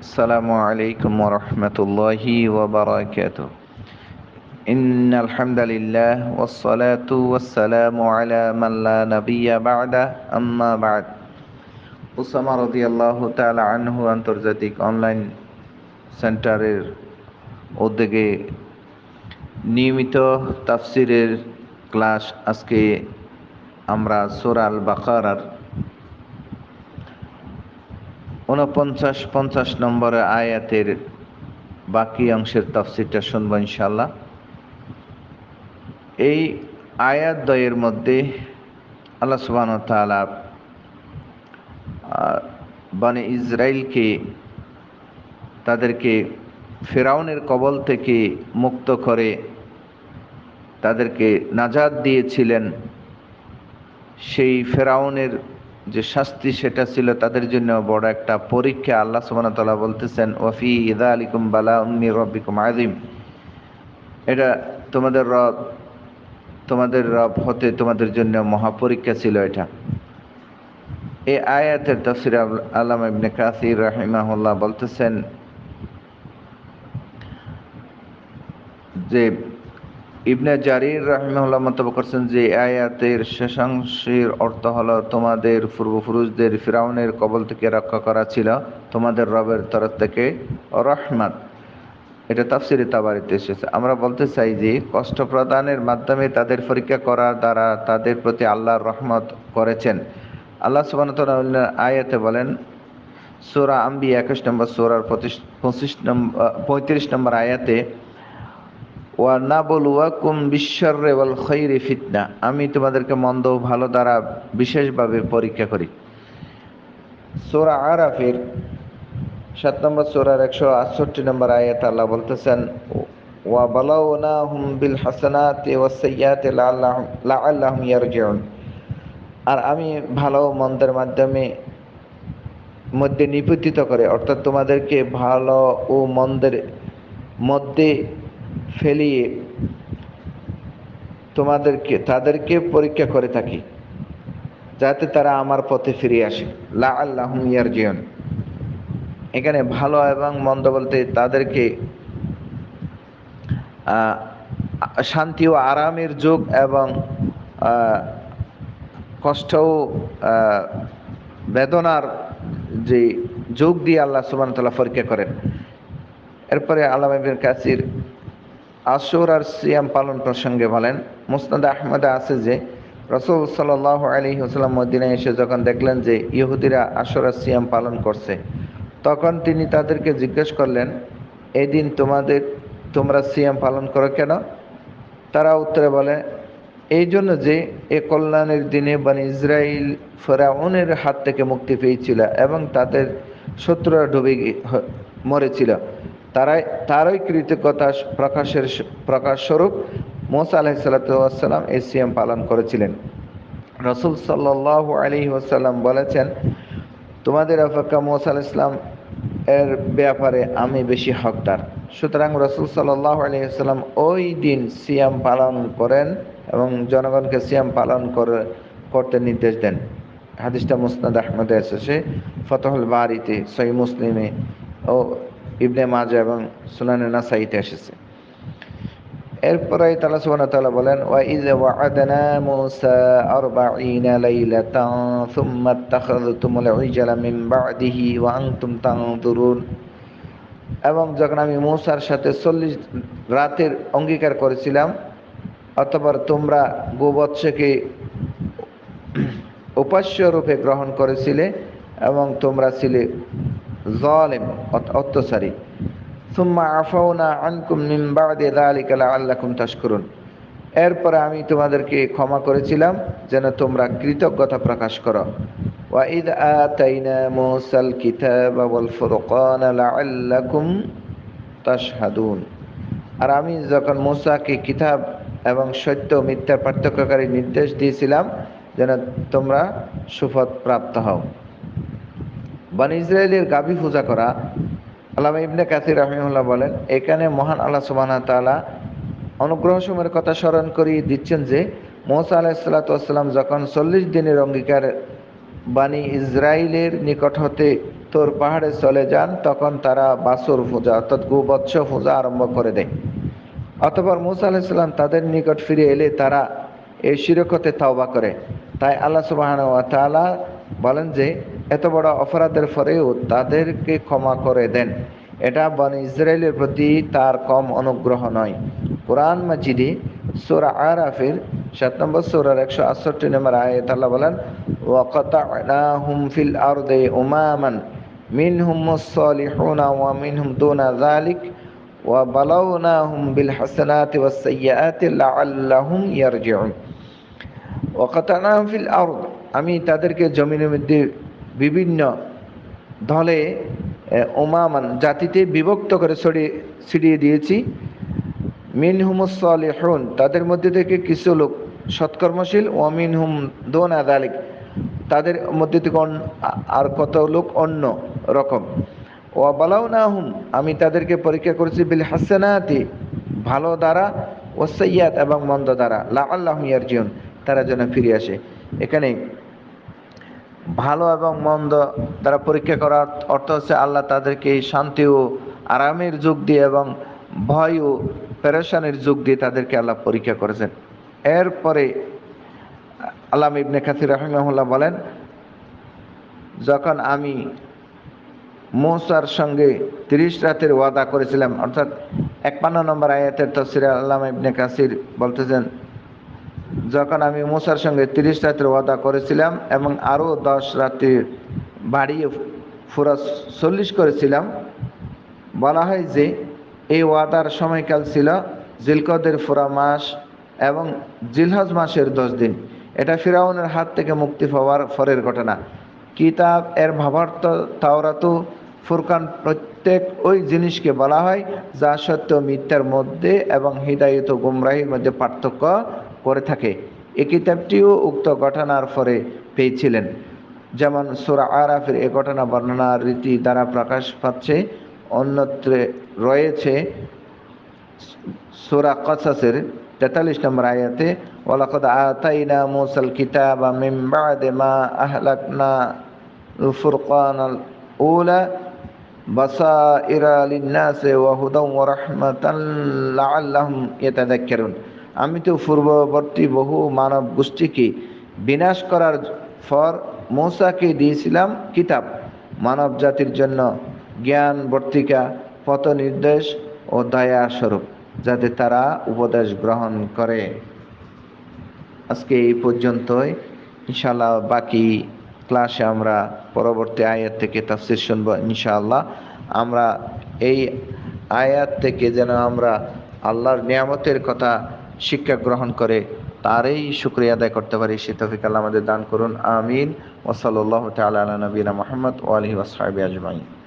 السلام عليكم ورحمة الله وبركاته إن الحمد لله والصلاة والسلام على من لا نبي بعد أما بعد Osama রদি আল্লাহ তালা আনহু আন্তর্জাতিক অনলাইন সেন্টারের উদ্যোগে নিয়মিত তাফসিরের ক্লাস আজকে আমরা সোরাল বাকারার উনপঞ্চাশ পঞ্চাশ নম্বর আয়াতের বাকি অংশের তফসিরটা শুনব ইনশাল্লাহ এই আয়াত দয়ের মধ্যে আল্লাহ সুবান তালা মানে ইসরায়েলকে তাদেরকে ফেরাউনের কবল থেকে মুক্ত করে তাদেরকে নাজাদ দিয়েছিলেন। সেই ফেরাউনের যে শাস্তি সেটা ছিল তাদের জন্য বড় একটা পরীক্ষা। আল্লাহ সুবান বলতেছেন, ওয়াফি ইদা আলিকুম বালা উম্মি রব্বিকুম আদিম এটা তোমাদের রব তোমাদের রব হতে তোমাদের জন্য মহাপরীক্ষা ছিল এটা। এই আয়াতের তফসির আল্লাহ ইবনে কাসির রাহিমাহুল্লাহ বলতেছেন যে ইবনে জারির রাহিমাহুল্লাহ মন্তব্য করছেন যে আয়াতের শেষাংশের অর্থ হলো তোমাদের পূর্বপুরুষদের ফিরাউনের কবল থেকে রক্ষা করা ছিল তোমাদের রবের তরফ থেকে রহমাত। এটা তাফসিরে তাবারিতে এসেছে। আমরা বলতে চাই যে, কষ্ট প্রদানের মাধ্যমে তাদের পরীক্ষা করার দ্বারা তাদের প্রতি আল্লাহর রহমত করেছেন। আল্লাহ সুবান আয়াতে বলেন, সোরা আম্বি একুশ নম্বর, সোরার পঁচিশ পঁচিশ নম্বর, পঁয়ত্রিশ নম্বর আয়াতে ওয়া না ফিতনা। আমি তোমাদেরকে মন্দ ভালো দ্বারা বিশেষভাবে পরীক্ষা করি। সোরা আরাফের সাত নম্বর সোরার একশো আটষট্টি নম্বর আয়াত আল্লাহ বলতেছেন হুম বিল ওয়া আর আমি ভালো মন্দের মাধ্যমে মধ্যে নিপতিত করে, অর্থাৎ তোমাদেরকে ভালো ও মন্দের মধ্যে ফেলিয়ে তোমাদেরকে, তাদেরকে পরীক্ষা করে থাকি, যাতে তারা আমার পথে ফিরে আসে। লা আল্লাহ ইয়ারজিয়ন এখানে ভালো এবং মন্দ বলতে তাদেরকে শান্তি ও আরামের যুগ এবং কষ্ট ও বেদনার যে যোগ দিয়ে আল্লাহ সুবান তাল্লাহ পরীক্ষা করেন। এরপরে আল্লাহ কাসির আসর আর সিয়াম পালন প্রসঙ্গে বলেন, মুসনাদ আহমদে আছে যে, রসুল সাল্লাহ আলী হাসলাম মদিনায় এসে যখন দেখলেন যে ইহুদিরা আর সিয়াম পালন করছে, তখন তিনি তাদেরকে জিজ্ঞেস করলেন এই দিন তোমাদের, তোমরা সিয়াম পালন করো কেন? তারা উত্তরে বলে, এই জন্য যে এ কল্যাণের দিনে বানি ইসরায়েল ফেরাউনের হাত থেকে মুক্তি পেয়েছিল এবং তাদের শত্রুরা ডুবে মরেছিল। তারাই, তারই কৃতজ্ঞতা প্রকাশের প্রকাশ স্বরূপ মোসা আলাহিসাল্লাম এই সিএম পালন করেছিলেন। রসুল সাল্লাহ আলী ওসাল্লাম বলেছেন, তোমাদের অপেক্ষা মোসা ইসলাম এর ব্যাপারে আমি বেশি হকদার। সুতরাং রসুল সাল্লাহ আলী আসসালাম ওই দিন সিয়াম পালন করেন এবং জনগণকে সিয়াম পালন করে, করতে নির্দেশ দেন। হাদিসটা মুসনাদ আহমদে এসেছে, ফতহুল বাড়িতে সই মুসলিমে ও ইবনে মাজা এবং সুনানে নাসাইতে এসেছে। এরপরে তালা সুবান তালা বলেন, ওয়া ইজ ওয়াআদনা মুসা আরবাঈনা লাইলাতান সুম্মা আত্তাখাযতুমুল ইজলা মিন বা'দিহি ওয়া আনতুম তানজুরুন। এবং যখন আমি মূসার সাথে চল্লিশ রাতের অঙ্গীকার করেছিলাম, অতপর তোমরা গোবৎসকে উপাস্য রূপে গ্রহণ করেছিলে এবং তোমরা ছিলে জলেম অত্যাচারী সুম্মা আফাউনা আনকুম মিন বাদি যালিকা লাআল্লাকুম তাশকুরুন এরপরে আমি তোমাদেরকে ক্ষমা করেছিলাম যেন তোমরা কৃতজ্ঞতা প্রকাশ করো وإذ آتينا موسى الكتاب والفرقان لعلكم تشهدون আর আমি যখন মুসাকে কিতাব এবং সত্য মিথ্যা পার্থক্যকারী নির্দেশ দিয়েছিলাম যেন তোমরা সুফত প্রাপ্ত হও বান ইসরায়েলের গাভী পূজা করা, আল্লামা ইবনে কাসির রহমিউল্লাহ বলেন, এখানে মহান আল্লাহ সুবাহ তালা অনুগ্রহ সময়ের কথা স্মরণ করিয়ে দিচ্ছেন যে, মোসা আলাহিসাল্লাম যখন চল্লিশ দিনের অঙ্গীকার বাণী ইসরায়েলের নিকট হতে তোর পাহাড়ে চলে যান, তখন তারা বাসুর পূজা অর্থাৎ গোবৎস পূজা আরম্ভ করে দেয়। অতপর মুসা আলাহিসাল্লাম তাদের নিকট ফিরে এলে তারা এই শিরকতে তাওবা করে। তাই আল্লাহ সুবাহ তাআলা বলেন যে এত বড় অপরাধের পরেও তাদেরকে ক্ষমা করে দেন। এটা বন ইসরায়েলের প্রতি তার কম অনুগ্রহ নয়। কোরআন মাজিদে সোরা আরাফের সাত নম্বর সোরার একশো আটষট্টি নম্বর আয়াত আল্লাহ বলেন, ওয়াকাতানাহুম ফিল আরদে উমামান, মিনহুম মুসলিহুনা ওয়া মিনহুম দুনা যালিক, ওয়া বালাউনাহুম বিল হাসানাতি ওয়াস সাইয়্যাতি লাআল্লাহুম ইয়ারজিউন। ওয়াকাতানাহুম ফিল আরদ, আমি তাদেরকে জমিনের মধ্যে বিভিন্ন দলে ওমামান জাতিতে বিভক্ত করে ছড়িয়ে ছিড়িয়ে দিয়েছি। মিন হুমুসলিহুন তাদের মধ্যে থেকে কিছু লোক সৎকর্মশীল ও মিন হুম দোন আদালিক তাদের মধ্যে থেকে আর কত লোক অন্য রকম। ও বালাউ না হুম আমি তাদেরকে পরীক্ষা করেছি বিল হাসানাতি, ভালো দ্বারা ও সৈয়াদ এবং মন্দ দ্বারা। লা আল্লাহ ইয়ারজিউন, তারা যেন ফিরে আসে। এখানে ভালো এবং মন্দ দ্বারা পরীক্ষা করার অর্থ হচ্ছে আল্লাহ তাদেরকে শান্তি ও আরামের যুগ দিয়ে এবং ভয় ও পেরেশানের যুগ দিয়ে তাদেরকে আল্লাহ পরীক্ষা করেছেন। এরপরে আল্লাহ ইবনে কাসির রহমাহুল্লাহ বলেন, যখন আমি মৌসার সঙ্গে তিরিশ রাতের ওয়াদা করেছিলাম, অর্থাৎ একপান্ন নম্বর আয়াতের তফসিরে আল্লাহ ইবনে কাসির বলতেছেন যখন আমি মুসার সঙ্গে তিরিশ রাতের ওয়াদা করেছিলাম এবং আরও দশ রাত্রি বাড়িয়ে পুরা চল্লিশ করেছিলাম, বলা হয় যে এই ওয়াদার সময়কাল ছিল জিলকদের ফুরা মাস এবং জিলহজ মাসের দশ দিন। এটা ফিরাউনের হাত থেকে মুক্তি পাওয়ার পরের ঘটনা। কিতাব এর ভাবার্থ তাওরাত, ফুরকান প্রত্যেক ওই জিনিসকে বলা হয় যা সত্য মিথ্যার মধ্যে এবং হৃদায়ত গুমরাহির মধ্যে পার্থক্য করে থাকে। এই কিতাবটিও উক্ত ঘটনার পরে পেয়েছিলেন। যেমন সুরা আরাফের এ ঘটনা বর্ণনার রীতি দ্বারা প্রকাশ পাচ্ছে, অন্যত্রে রয়েছে সুরা কসাসের তেতাল্লিশ নম্বর আয়াতে ওলাকদ আতাইনা মুসাল কিতাব মিন বাদে মা আহলাকনা ফুরকান উলা বাসাইরা লিন্নাসে ওয়া হুদাও ওয়া রাহমাতান লাআল্লাহুম ইয়াতাযাক্কারুন। আমি তো পূর্ববর্তী বহু মানব গোষ্ঠীকে বিনাশ করার পর মৌসাকে দিয়েছিলাম কিতাব, মানব জাতির জন্য জ্ঞান, বর্তিকা পথ নির্দেশ ও দয়া স্বরূপ যাতে তারা উপদেশ গ্রহণ করে। আজকে এই পর্যন্তই। ইনশাল্লাহ বাকি ক্লাসে আমরা পরবর্তী আয়াত থেকে তাফসির শুনব ইনশাআল্লাহ। আমরা এই আয়াত থেকে যেন আমরা আল্লাহর নিয়ামতের কথা শিক্ষা গ্রহণ করে, তারই শুক্রিয়া আদায় করতে পারি। সে তফিক আল্লাহ আমাদের দান করুন। আমিন। ওসলাল্লাহ তালা নবীনা মোহাম্মদ ওয়ালি ওসাহাবি আজমাইন।